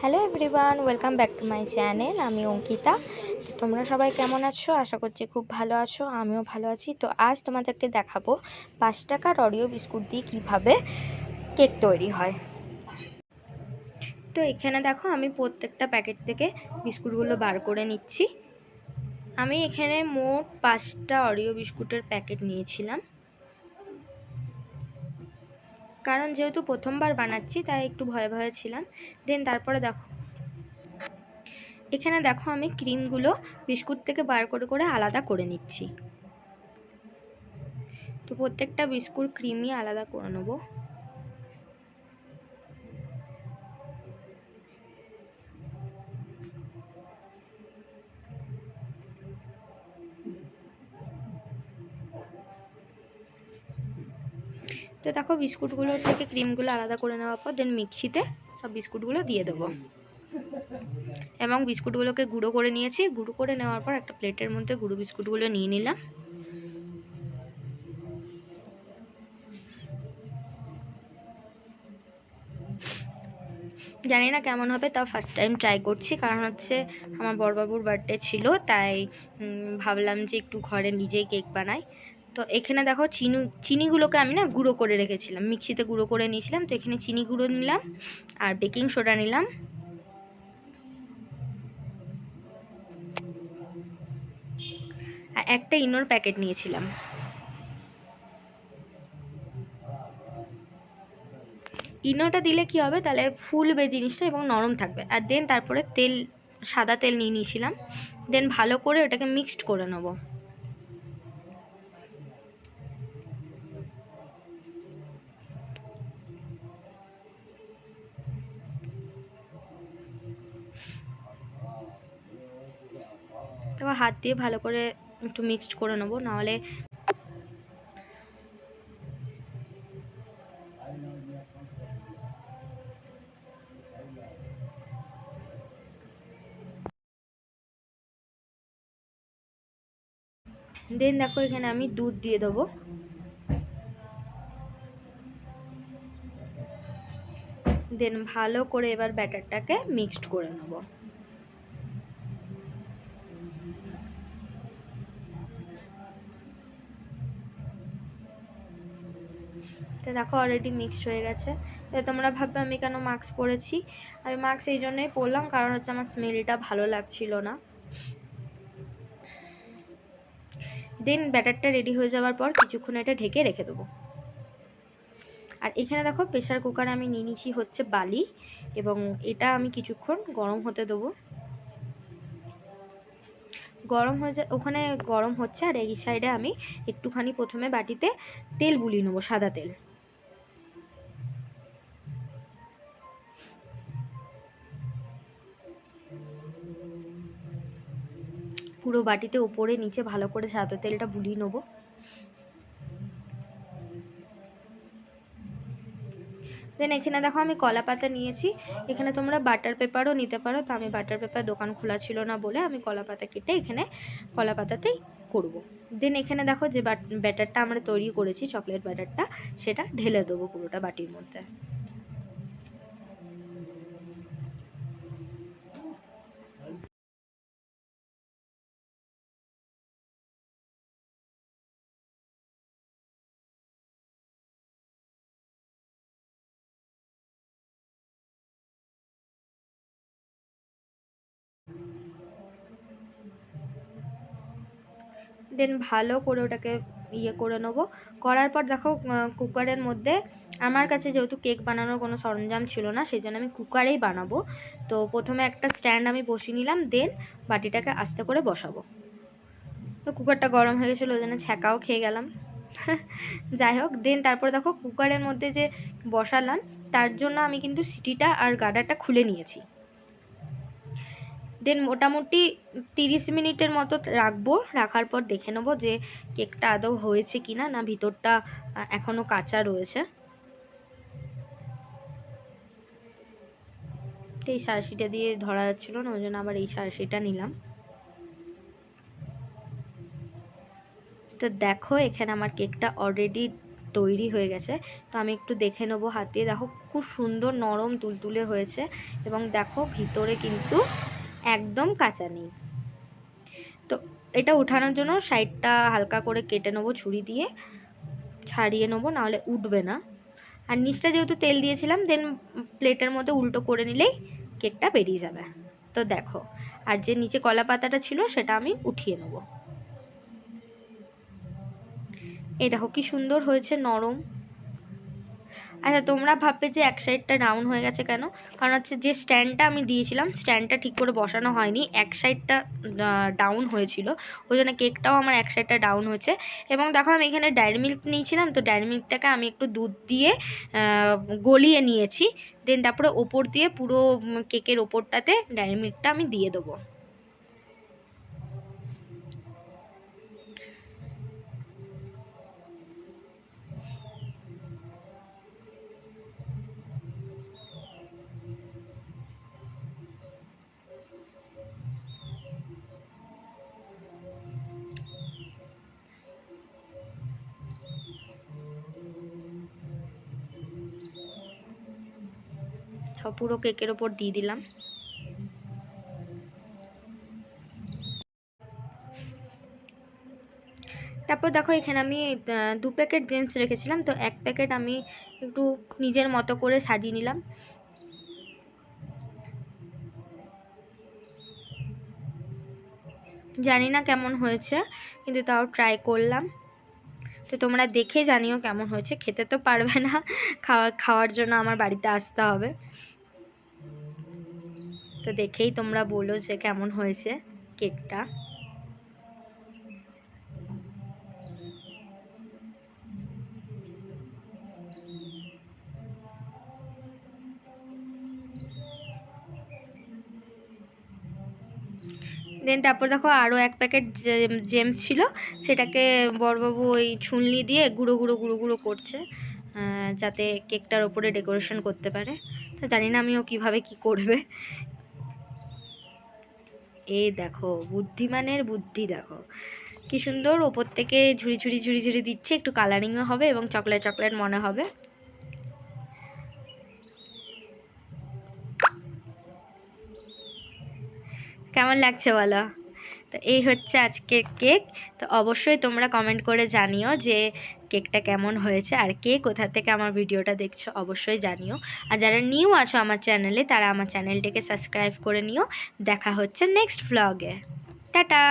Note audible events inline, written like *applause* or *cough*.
Hello everyone welcome back to my channel আমি অঙ্কিতা। তো তোমরা সবাই কেমন আছো? আশা করছি খুব ভালো আছো, আমিও ভালো আছি। তো আজ তোমাদেরকে দেখাবো পাঁচ টাকার অরিও বিস্কুট দিয়ে কীভাবে কেক তৈরি হয়। তো এখানে দেখো, আমি প্রত্যেকটা প্যাকেট থেকে বিস্কুটগুলো বার করে নিচ্ছি। আমি এখানে মোট পাঁচটা অরিও বিস্কুটের প্যাকেট নিয়েছিলাম। কারণ যেহেতু প্রথমবার বানাচ্ছি, তাই একটু ভয়ে ভয়ে ছিলাম। দেন তারপরে দেখো। এখানে দেখো আমি ক্রিমগুলো বিস্কুট থেকে বার করে করে আলাদা করে নিচ্ছি। তো প্রত্যেকটা বিস্কুট ক্রিমই আলাদা করে নেব। তো দেখো বিস্কুটগুলো থেকে ক্রিমগুলো আলাদা করে নেওয়ার পর দেন মিক্সিতে সব বিস্কুটগুলো দিয়ে দেবো। এবং বিস্কুটগুলোকে গুঁড়ো করে নিয়েছি। গুঁড়ো করে নেওয়ার পর একটা প্লেটের মধ্যে গুঁড়ো বিস্কুটগুলো নিয়ে নিলাম। জানি না কেমন হবে, তাও ফার্স্ট টাইম ট্রাই করছি। কারণ হচ্ছে আমার বড়বাবুর বার্থডে ছিল, তাই ভাবলাম যে একটু ঘরে নিজেই কেক বানাই। তো এখানে দেখো চিনি, চিনিগুলোকে আমি না গুঁড়ো করে রেখেছিলাম। মিক্সিতে গুঁড়ো করে নিয়েছিলাম, তো এখানে চিনি গুঁড়ো নিলাম আর বেকিং সোডা নিলাম। আর একটা ইনোর প্যাকেট নিয়েছিলাম। ইনোটা দিলে কি হবে? তাহলে ফুলবে জিনিসটা এবং নরম থাকবে। আর দেন তারপরে তেল, সাদা তেল নিয়ে নিয়েছিলাম। দেন ভালো করে ওটাকে মিক্সড করে নেব। তারপর হাত দিয়ে ভালো করে একটু মিক্সড করে নেব, নাহলে দেন দেখো এখানে আমি দুধ দিয়ে দেবো। দেন ভালো করে এবার ব্যাটারটাকে মিক্সড করে নেব। তো দেখো অলরেডি মিক্সড হয়ে গেছে। তো তোমরা ভাববে আমি কেন মাস্ক পরেছি? আমি মাস্ক এই জন্যই পরলাম কারণ হচ্ছে আমার স্মেলটা ভালো লাগছিল না। দেন ব্যাটারটা রেডি হয়ে যাওয়ার পর কিছুক্ষণ এটা ঢেকে রেখে দেবো। আর এখানে দেখো প্রেশার কুকারে আমি নিয়ে নিচ্ছি হচ্ছে বালি এবং এটা আমি কিছুক্ষণ গরম হতে দেবো। গরম হয়ে যায়, ওখানে গরম হচ্ছে আর এই সাইডে আমি একটুখানি প্রথমে বাটিতে তেল বুলিয়ে নেব, সাদা তেল। পুরো বাটিতে উপরে নিচে ভালো করে সাদা তেলটা বুলিয়ে নেব। দেন এখানে দেখো আমি কলা পাতা নিয়েছি। এখানে তোমরা বাটার পেপারও নিতে পারো। তো আমি বাটার পেপার দোকান খোলা ছিল না বলে আমি কলা পাতা কেটে এখানে কলা পাতাতেই করব। দেন এখানে দেখো যে ব্যাটারটা আমরা তৈরি করেছি, চকলেট ব্যাটারটা, সেটা ঢেলে দেবো পুরোটা বাটির মধ্যে। দেন ভালো করে ওটাকে ইয়ে করে নেব। করার পর দেখো কুকারের মধ্যে আমার কাছে যেহেতু কেক বানানোর কোনো সরঞ্জাম ছিল না, সেই জন্য আমি কুকারেই বানাবো। তো প্রথমে একটা স্ট্যান্ড আমি বসিয়ে নিলাম, দেন বাটিটাকে আস্তে করে বসাবো। তো কুকারটা গরম হয়ে গেছিল, ওই জন্য ছ্যাঁকাও খেয়ে গেলাম। *laughs* যাই হোক, দেন তারপর দেখো, কুকারের মধ্যে যে বসালাম, তার জন্য আমি কিন্তু সিটিটা আর গাডারটা খুলে নিয়েছি। দেন মোটামুটি তিরিশ মিনিটের মতো রাখব। রাখার পর দেখে নেব যে কেকটা আদৌ হয়েছে কি না না ভিতরটা এখনও কাঁচা রয়েছে। এই সারসিটা দিয়ে ধরা যাচ্ছিল না, ওই জন্য আবার এই সারসিটা নিলাম। তো দেখো, এখানে আমার কেকটা অলরেডি তৈরি হয়ে গেছে। তো আমি একটু দেখে নেব হাতে। দেখো, খুব সুন্দর নরম তুলতুলে হয়েছে। এবং দেখো, ভিতরে কিন্তু একদম কাঁচা নেই। তো এটা উঠানোর জন্য সাইডটা হালকা করে কেটে নেব ছুরি দিয়ে, ছাড়িয়ে নেব, নাহলে উঠবে না। আর নিচটা যেহেতু তেল দিয়েছিলাম দেন প্লেটের মধ্যে উল্টো করে নিলেই কেকটা বেরিয়ে যাবে। তো দেখো, আর যে নিচে কলা পাতাটা ছিল সেটা আমি উঠিয়ে নেব। এই দেখো কি সুন্দর হয়েছে, নরম। আচ্ছা তোমরা ভাববে যে এক সাইডটা ডাউন হয়ে গেছে কেন? কারণ হচ্ছে যে স্ট্যান্ডটা আমি দিয়েছিলাম স্ট্যান্ডটা ঠিক করে বসানো হয়নি, এক সাইডটা ডাউন হয়েছিল। ওই জন্য কেকটাও আমার এক সাইডটা ডাউন হয়েছে। এবং দেখো আমি এখানে ডায়েরি মিল্ক নিয়েছিলাম, তো ডায়েরি মিল্কটাকে আমি একটু দুধ দিয়ে গলিয়ে নিয়েছি। দেন তারপরে ওপর দিয়ে পুরো কেকের ওপরটাতে ডায়েরি মিল্কটা আমি দিয়ে দেবো। সব পুরো কেকের ওপর দিয়ে দিলাম। তারপর দেখো এখানে আমি দু প্যাকেট জেমস রেখেছিলাম, তো এক প্যাকেট আমি একটু নিজের মতো করে সাজিয়ে নিলাম। জানি না কেমন হয়েছে, কিন্তু তাও ট্রাই করলাম। তো তোমরা দেখে জানিও কেমন হয়েছে, খেতে তো পারবে না, খাওয়া, খাওয়ার জন্য আমার বাড়িতে আসতে হবে। তো দেখেই তোমরা বলো যে কেমন হয়েছে কেকটা। দেন তারপর দেখো আরও এক প্যাকেট জেমস ছিল, সেটাকে বড়বাবু ওই ছুনলি দিয়ে গুঁড়ো গুঁড়ো গুঁড়ো গুঁড়ো করছে যাতে কেকটার ওপরে ডেকোরেশন করতে পারে। তো জানি না আমিও কীভাবে কি করবে। এই দেখো, বুদ্ধিমানের বুদ্ধি দেখো। কি সুন্দর, ওপর থেকে ঝুড়ি ঝুড়ি ঝুড়ি ঝুড়ি দিচ্ছে, একটু কালারিংও হবে এবং চকলেট চকলেট মনে হবে। কেমন লাগছে বলো? তো এই হচ্ছে আজকের কেক তো অবশ্যই তোমরা কমেন্ট করে জানিও যে কেকটা কেমন হয়েছে আর কে কোথা থেকে আমার ভিডিওটা দেখছ অবশ্যই জানিও। আর যারা নিউ আছো আমার চ্যানেলে, তারা আমার চ্যানেলটিকে সাবস্ক্রাইব করে নিও। দেখা হচ্ছে নেক্সট ভ্লগে টাটা!